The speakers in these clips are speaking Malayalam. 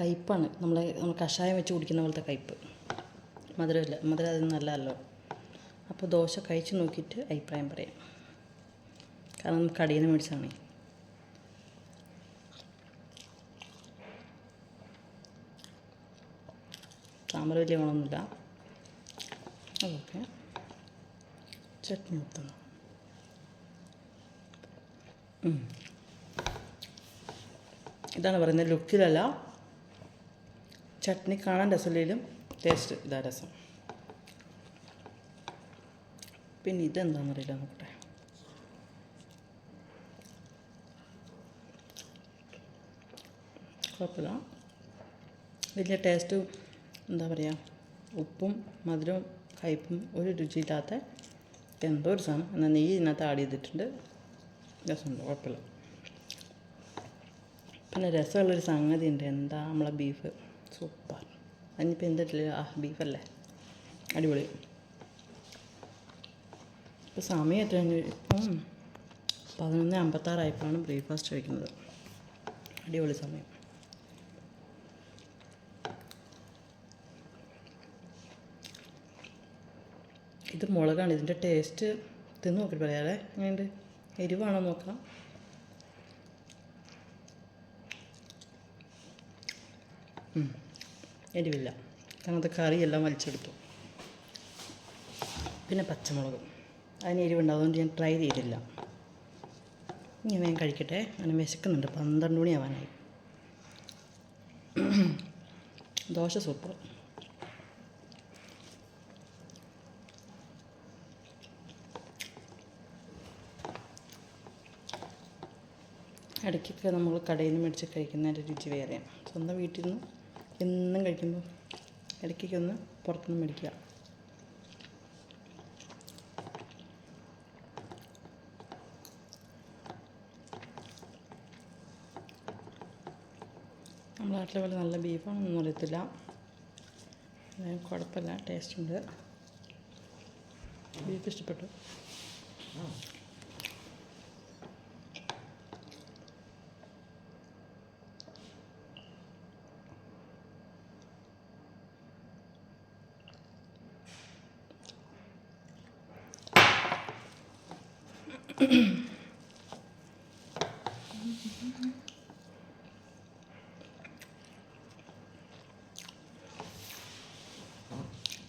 കയ്പ്പാണ്. നമ്മളെ നമ്മൾ കഷായം വെച്ച് കുടിക്കുന്ന പോലത്തെ കയ്പ്പ്. മധുരമില്ല. മധുരം അതിന് നല്ലതല്ലോ. അപ്പോൾ ദോശ കഴിച്ച് നോക്കിയിട്ട് അഭിപ്രായം പറയാം. കാരണം നമുക്ക് കടയിൽ നിന്ന് മേടിച്ചാണേ സാമ്പാർ വലിയ ഗുണമൊന്നുമില്ല. അതൊക്കെ ചട്നി ഉത്തമം. ഇതാണ് പറയുന്നത് ലുക്കിലല്ല. ചട്നി കാണാൻ രസമില്ലെങ്കിലും ടേസ്റ്റ് ഇതാ രസം. പിന്നെ ഇതെന്താണെന്നറിയില്ല നോക്കട്ടെ. കുഴപ്പമില്ല. വലിയ ടേസ്റ്റ് എന്താ പറയുക ഉപ്പും മധുരവും കയ്പും ഒരു രുചിയില്ലാത്ത എന്തോ ഒരു സാധനം. എന്നാൽ നെയ്യ് ഇതിനകത്ത് ആഡ് ചെയ്തിട്ടുണ്ട്. രസമുണ്ട് കുഴപ്പമില്ല. പിന്നെ രസമുള്ളൊരു സംഗതി ഉണ്ട് എന്താ നമ്മളെ ബീഫ് സൂപ്പർ. അതിനിപ്പോൾ എന്തിട്ടില്ല? ആ ബീഫല്ലേ? അടിപൊളി. ഇപ്പോൾ സമയം എത്ര ഇപ്പം പതിനൊന്ന് അമ്പത്താറായപ്പോഴാണ് ബ്രേക്ക്ഫാസ്റ്റ് കഴിക്കുന്നത്. അടിപൊളി സമയം. ഇത് മുളകാണ്. ഇതിന്റെ ടേസ്റ്റ് തിന്ന് നോക്കിയിട്ട് പറയാതെ എങ്ങനെയുണ്ട്? എരിവാണോ നോക്കാം. ഉം. എരിവില്ല. അങ്ങനത്തെ കറി കറിയെല്ലാം വലിച്ചെടുത്തു. പിന്നെ പച്ചമുളകും. അതിന് എരിവുണ്ട് അതുകൊണ്ട് ഞാൻ ട്രൈ ചെയ്തില്ല. ഇനി വേഗം കഴിക്കട്ടെ. അങ്ങനെ വിശക്കുന്നുണ്ട്. പന്ത്രണ്ട് മണിയാവാനായി. ദോശ സൂപ്പർ ഇടയ്ക്കൊക്കെ നമ്മൾ കടയിൽ നിന്ന് മേടിച്ച് കഴിക്കുന്നതിന്റെ രുചി വേറെയാണ്. സ്വന്തം വീട്ടിൽ നിന്ന് എന്നും കഴിക്കുമ്പോൾ ഇടയ്ക്കൊന്ന് പുറത്തുനിന്ന് മേടിക്കുക. നമ്മുടെ നാട്ടിലെ പോലെ നല്ല ബീഫാണെന്നൊന്നും അറിയത്തില്ല. കുഴപ്പമില്ല ടേസ്റ്റ് ഉണ്ട്. ബീഫ് ഇഷ്ടപ്പെട്ടു.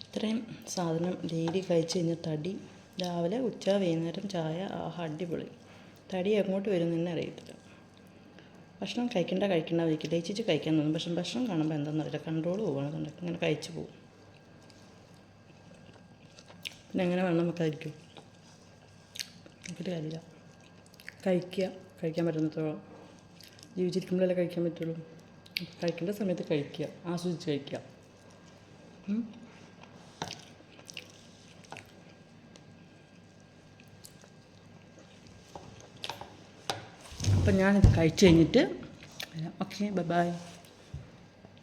ഇത്രയും സാധനം ഡെയിലി കഴിച്ച് കഴിഞ്ഞാൽ തടി. രാവിലെ ഉച്ച വൈകുന്നേരം ചായ ആഹാ അടിപൊളി. തടി എങ്ങോട്ട് വരും എന്ന് അറിയത്തില്ല ഭക്ഷണം കഴിക്കണ്ട കഴിക്കണ്ട വയ്ക്കില്ല ഇച്ചിച്ച് കഴിക്കാൻ തോന്നും. പക്ഷെ ഭക്ഷണം കാണുമ്പോൾ എന്താണെന്നറിയില്ല കൺട്രോൾ കണ്ടൊക്കെ ഇങ്ങനെ കഴിച്ചു പോകും പിന്നെ എങ്ങനെ വേണം നമുക്കായിരിക്കും നമുക്കൊരു കാര്യമില്ല. കഴിക്കുക. കഴിക്കാൻ പറ്റുന്നത്തോളം ജീവിച്ചിരിക്കുമ്പോഴല്ലേ കഴിക്കാൻ പറ്റുള്ളൂ. കഴിക്കേണ്ട സമയത്ത് കഴിക്കുക. ആസ്വദിച്ച് കഴിക്കുക. അപ്പം ഞാനിത് കഴിച്ചു കഴിഞ്ഞിട്ട് ഓക്കെ ബൈ